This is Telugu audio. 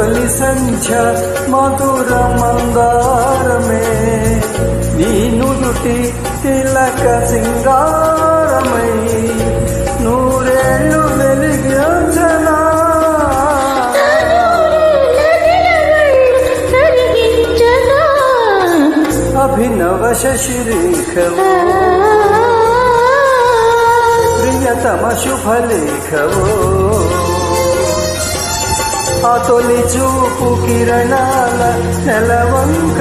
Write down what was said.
తొలి సంధ్య మధుర మందారమే. నీ నుదుటి తిలక సింగారమై నూరేళ్ళు వెలిగించనా అభినవ శశిరేఖవో. ప్రియతమ శుభలేఖవో. తొలి చూపు కిరణాల నెలవంక